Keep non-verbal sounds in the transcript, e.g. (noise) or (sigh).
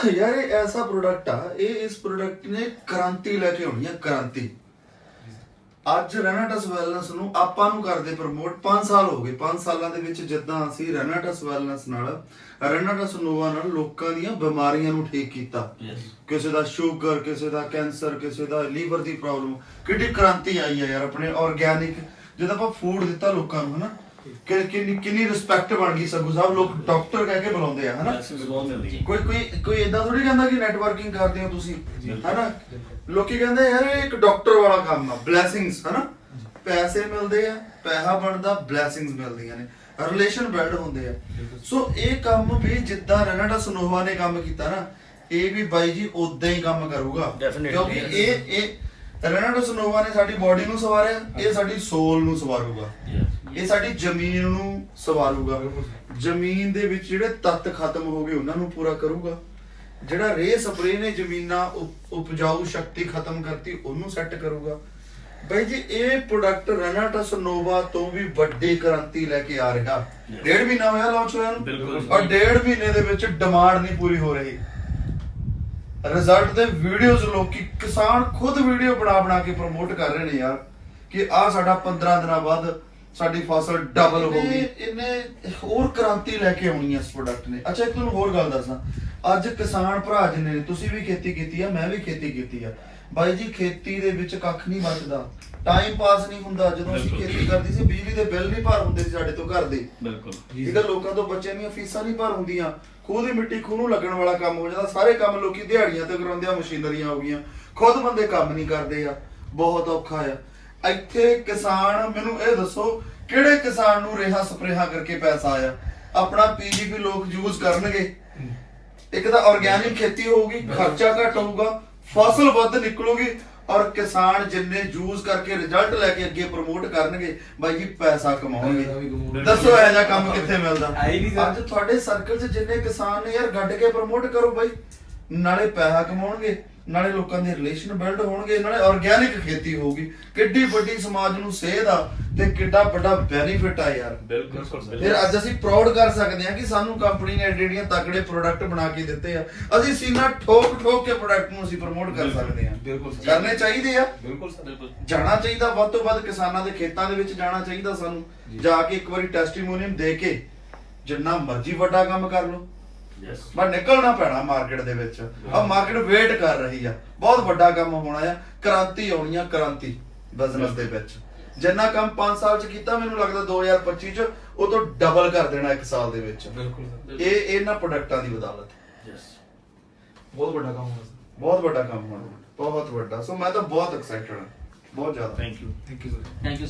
(coughs) ਯਾਰ ਇਹ ਐਸਾ ਪ੍ਰੋਡਕਟ ਆ ਇਹ ਇਸ ਪ੍ਰੋਡਕਟ ਨੇ ਕ੍ਰਾਂਤੀ ਲੈ ਕੇ ਆਉਣੀ ਆ ਕ੍ਰਾਂਤੀ। ਅੱਜ ਰੈਨਾਟਸ ਵੈਲਨੈਸ ਨੂੰ ਆਪਾਂ ਨੂੰ ਕਰਦੇ ਪ੍ਰਮੋਟ 5 ਸਾਲ ਹੋ ਗਏ। 5 ਸਾਲਾਂ ਦੇ ਵਿੱਚ ਜਿੱਦਾਂ ਅਸੀਂ ਰੈਨਾਟਸ ਵੈਲਨੈਸ ਨਾਲ ਰੈਨਾਟਸ ਨੋਵਾ ਨਾਲ ਲੋਕਾਂ ਦੀਆਂ ਬਿਮਾਰੀਆਂ ਨੂੰ ਠੀਕ ਕੀਤਾ। ਕਿਸੇ ਦਾ ਸ਼ੂਗਰ ਕਿਸੇ ਦਾ ਕੈਂਸਰ ਕਿਸੇ ਦਾ ਲੀਵਰ ਦੀ ਪ੍ਰੋਬਲਮ ਕਿੰਨੀ ਕ੍ਰਾਂਤੀ ਆਈ ਹੈ ਯਾਰ ਆਪਣੇ ਆਰਗੈਨਿਕ ਜਦੋਂ ਆਪਾਂ ਫੂਡ ਦਿੱਤਾ ਲੋਕਾਂ ਨੂੰ ਹਨਾ ਕਿ ਕਿੰਨੀ ਕਿੰਨੀ ਰਿਸਪੈਕਟ ਬਣ ਗਈ ਸਗੂ ਸਾਹਿਬ ਲੋਕ ਡਾਕਟਰ ਕਹਿ ਕੇ ਬੁਲਾਉਂਦੇ ਆ ਹਨਾ? ਕੋਈ ਕੋਈ ਕੋਈ ਇਦਾਂ ਥੋੜੀ ਕਹਿੰਦਾ ਕਿ ਨੈਟਵਰਕਿੰਗ ਕਰਦੇ ਹੋ ਤੁਸੀਂ ਹਨਾ? ਲੋਕੀ ਕਹਿੰਦੇ ਯਾਰ ਇਹ ਇੱਕ ਡਾਕਟਰ ਵਾਲਾ ਕੰਮ ਆ ਬਲੇਸਿੰਗਸ ਹਨਾ? ਪੈਸੇ ਮਿਲਦੇ ਆ ਪੈਸਾ ਬਣਦਾ ਬਲੇਸਿੰਗਸ ਮਿਲਦੀਆਂ ਨੇ। ਰਿਲੇਸ਼ਨ ਬਿਲਡ ਹੁੰਦੇ ਆ। ਸੋ ਇਹ ਕੰਮ ਵੀ ਜਿੱਦਾਂ ਰਣਾਡਾ ਸਨੋਵਾ ਨੇ ਕੰਮ ਕੀਤਾ ਨਾ ਇਹ ਵੀ ਬਾਈ ਜੀ ਉਦਾਂ ਹੀ ਕੰਮ ਕਰੂਗਾ। ਕਿਉਂਕਿ. ਇਹ ਇਹ ਰਣਾਡਾ ਸਨੋਵਾ ਨੇ ਸਾਡੀ ਬਾਡੀ ਨੂੰ ਸਵਾਰਿਆ ਇਹ ਸਾਡੀ ਸੋਲ ਨੂੰ ਸਵਾਰੂਗਾ। ਇਹ ਸਾਡੀ ਜ਼ਮੀਨ ਨੂੰ ਸਵਾਰੂਗਾ। ਜ਼ਮੀਨ ਦੇ ਵਿੱਚ ਜਿਹੜੇ ਤੱਤ ਖਤਮ ਹੋ ਗਏ ਉਹਨਾਂ ਨੂੰ ਪੂਰਾ ਕਰੂਗਾ। ਜਿਹੜਾ ਰੇ ਸਪਰੇ ਨੇ ਜ਼ਮੀਨਾਂ ਉਪ- ਉਪਜਾਊ ਸ਼ਕਤੀ ਖਤਮ ਕਰਤੀ ਉਹਨੂੰ ਸੈੱਟ ਕਰੂਗਾ। ਬਾਈ ਜੀ ਇਹ ਪ੍ਰੋਡਕਟ ਰੈਨਾਟਸ ਨੋਵਾ ਤੋਂ ਵੀ ਵੱਡੀ ਕ੍ਰਾਂਤੀ ਲੈ ਕੇ ਆ ਰਿਹਾ. ਡੇਢ ਮਹੀਨਾ ਹੋਇਆ ਲਾਂਚ ਹੋਇਆ ਨੂੰ। ਔਰ ਡੇਢ ਮਹੀਨੇ ਦੇ ਵਿੱਚ ਡਿਮਾਂਡ ਨਹੀਂ ਪੂਰੀ ਹੋ ਰਹੀ। ਰਿਜ਼ਲਟ ਦੇ ਵੀਡੀਓਜ਼ ਲੋਕੀ ਕਿਸਾਨ ਖੁਦ ਵੀਡੀਓ ਬਣਾ ਬਣਾ ਕੇ ਪ੍ਰਮੋਟ ਕਰ ਰਹੇ ਨੇ ਯਾਰ ਕਿ ਆ ਸਾਡਾ 15 ਦਿਨਾਂ ਬਾਅਦ ਸਾਡੀ ਫਸਲ ਡਬਲ ਹੋ ਗਈ। ਇਹਨੇ ਹੋਰ ਕ੍ਰਾਂਤੀ ਲੈ ਕੇ ਆਉਣੀ ਹੈ ਇਸ ਪ੍ਰੋਡਕਟ ਨੇ। ਅੱਛਾ ਇੱਕ ਤੁਹਾਨੂੰ ਹੋਰ ਗੱਲ ਦੱਸਾਂ। ਅੱਜ ਕਿਸਾਨ ਭਰਾ ਜਿੰਨੇ ਨੇ ਤੁਸੀਂ ਵੀ ਖੇਤੀ ਕੀਤੀ ਆ ਮੈਂ ਵੀ ਖੇਤੀ ਕੀਤੀ ਆ। ਬਾਈ ਜੀ ਖੇਤੀ ਦੇ ਵਿੱਚ ਕੱਖ ਨਹੀਂ ਬਚਦਾ ਟਾਈਮ ਪਾਸ ਨਹੀਂ ਹੁੰਦਾ। ਜਦੋਂ ਅਸੀਂ। ਖੇਤੀ ਕਰਦੀ ਸੀ ਬਿਜਲੀ ਦੇ ਬਿੱਲ ਨਹੀਂ ਭਰ ਹੁੰਦੇ ਸੀ ਸਾਡੇ ਤੋਂ ਘਰ ਦੇ। ਬਿਲਕੁਲ। ਹੈ ਲੋਕਾਂ ਤੋਂ ਬੱਚਿਆਂ ਦੀਆਂ ਫੀਸਾਂ ਨਹੀਂ ਭਰ ਹੁੰਦੀਆਂ। ਖੂਹ ਦੀ ਮਿੱਟੀ ਖੂਹ ਨੂੰ ਲੱਗਣ ਵਾਲਾ ਕੰਮ ਹੋ ਜਾਂਦਾ। ਸਾਰੇ ਕੰਮ ਲੋਕੀ ਦਿਹਾੜੀਆਂ ਤੇ ਕਰਾਉਂਦੇ ਆ ਮਸ਼ੀਨਰੀਆਂ ਹੋ ਗਈਆਂ। ਖੁਦ ਬੰਦੇ ਕੰਮ ਨਹੀਂ ਕਰਦੇ ਆ। ਬਹੁਤ ਔਖਾ ਆ। ਇੱਥੇ ਕਿਸਾਨ ਮੈਨੂੰ ਇਹ ਦੱਸੋ ਕਿਹੜੇ ਕਿਸਾਨ ਨੂੰ ਰੇਹਾਂ ਸਪਰੇਹਾਂ ਕਰਕੇ ਪੈਸਾ ਆਇਆ? ਆਪਣਾ ਪੀਜੀਪੀ ਲੋਕ ਯੂਜ਼ ਕਰਨਗੇ। ਇੱਕ ਤਾਂ ਆਰਗੈਨਿਕ ਖੇਤੀ ਹੋਊਗੀ ਖਰਚਾ ਘੱਟ ਹੋਊਗਾ ਫਸਲ ਵੱਧ ਨਿਕਲੂਗੀ ਔਰ ਕਿਸਾਨ ਜਿੰਨੇ ਯੂਜ਼ ਕਰਕੇ ਰਿਜ਼ਲਟ ਲੈ ਕੇ ਅੱਗੇ ਪ੍ਰਮੋਟ ਕਰਨਗੇ ਬਾਈ ਜੀ ਪੈਸਾ ਕਮਾਉਣਗੇ। ਦੱਸੋ ਇਹ ਜਿਹਾ ਕੰਮ ਕਿੱਥੇ ਮਿਲਦਾ। ਅੱਜ ਤੁਹਾਡੇ ਸਰਕਲ 'ਚ ਜਿੰਨੇ ਕਿਸਾਨ ਨੇ ਯਾਰ ਗੱਡ ਕੇ ਪ੍ਰਮੋਟ ਕਰੋ ਬਾਈ। ਨਾਲੇ ਪੈਸਾ ਕਮਾਉਣਗੇ ਨਾਲੇ ਲੋਕਾਂ ਦੇ ਰਿਲੇਸ਼ਨ ਬਿਲਡ ਹੋਣਗੇ ਨਾਲੇ ਆਰਗੈਨਿਕ ਖੇਤੀ ਹੋਊਗੀ। ਕਿੱਡੀ ਵੱਡੀ ਸਮਾਜ ਨੂੰ ਸੇਧ ਆ ਤੇ ਕਿੱਡਾ ਵੱਡਾ ਬੈਨੀਫਿਟ ਆ ਯਾਰ। ਬਿਲਕੁਲ ਫਿਰ ਅੱਜ ਅਸੀਂ ਪ੍ਰਾਊਡ ਕਰ ਸਕਦੇ ਹਾਂ ਕਿ ਸਾਨੂੰ ਕੰਪਨੀ ਨੇ ਏਡੀਆਂ ਤਕੜੇ ਪ੍ਰੋਡਕਟ ਬਣਾ ਕੇ ਦਿੱਤੇ ਆ। ਅਸੀਂ ਸੀਨਾ ਠੋਕ ਠੋਕ ਕੇ ਪ੍ਰੋਡਕਟ ਨੂੰ ਅਸੀਂ ਪ੍ਰਮੋਟ ਕਰ। ਸਕਦੇ ਹਾਂ। ਬਿਲਕੁਲ। ਕਰਨੇ ਚਾਹੀਦੇ ਆ। ਬਿਲਕੁਲ ਸਰ ਬਿਲਕੁਲ। ਜਾਣਾ ਚਾਹੀਦਾ ਵੱਧ ਤੋਂ ਵੱਧ ਕਿਸਾਨਾਂ ਦੇ ਖੇਤਾਂ ਦੇ ਵਿੱਚ ਜਾਣਾ ਚਾਹੀਦਾ ਸਾਨੂੰ। ਜਾ। ਕੇ ਇੱਕ ਵਾਰੀ ਟੈਸਟੀਮੋਨੀਅਮ ਦੇ ਕੇ ਜਿੰਨਾ ਮਰਜ਼ੀ ਵੱਡਾ ਕੰਮ ਕਰ ਲਓ। ਪਰ ਨਿਕਲਣਾ ਪੈਣਾ ਮਾਰਕੀਟ ਦੇ ਵਿੱਚ। ਆ ਮਾਰਕੀਟ ਵੇਟ ਕਰ ਰਹੀ ਆ। ਬਹੁਤ ਵੱਡਾ ਕੰਮ ਹੋਣਾ ਆ। ਕ੍ਰਾਂਤੀ ਆਉਣੀ ਆ ਕ੍ਰਾਂਤੀ ਬਿਜ਼ਨਸ ਦੇ ਵਿੱਚ। ਜਿੰਨਾ ਕੰਮ 5 ਸਾਲ ਚ ਕੀਤਾ ਮੈਨੂੰ ਲੱਗਦਾ 2025 ਚ ਉਹ ਤੋਂ ਡਬਲ ਕਰ ਦੇਣਾ ਇੱਕ ਸਾਲ ਦੇ ਵਿੱਚ। ਬਿਲਕੁਲ ਇਹ ਇਹਨਾਂ ਪ੍ਰੋਡਕਟਾਂ ਦੀ ਬਦੌਲਤ। ਯੈਸ ਬਹੁਤ ਵੱਡਾ ਕੰਮ ਹੋਣਾ ਬਹੁਤ ਵੱਡਾ ਕੰਮ ਹੋਣਾ। ਬਹੁਤ ਵੱਡਾ। ਸੋ ਮੈਂ ਤਾਂ ਬਹੁਤ ਐਕਸਾਈਟਡ ਹਾਂ। ਬਹੁਤ ਜ਼ਿਆਦਾ। Thank you thank you sir thank you